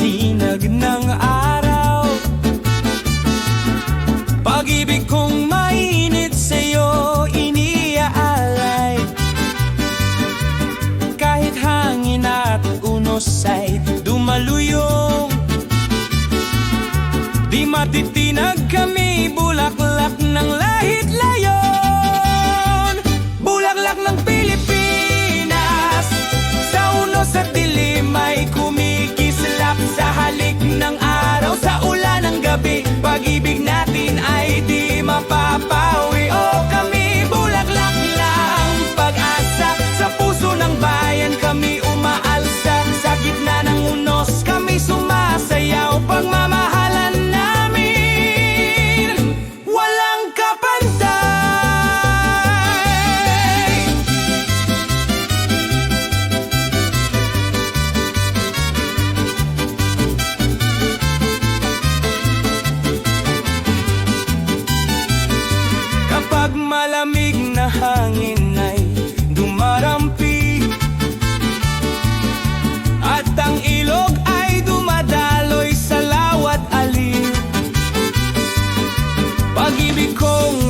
sinag ng araw. Pag-ibig kong mainit sa'yo iniaalay. Kahit hangin at unos ay dumaluyong Di matitinag kami bulaklak ng give me cold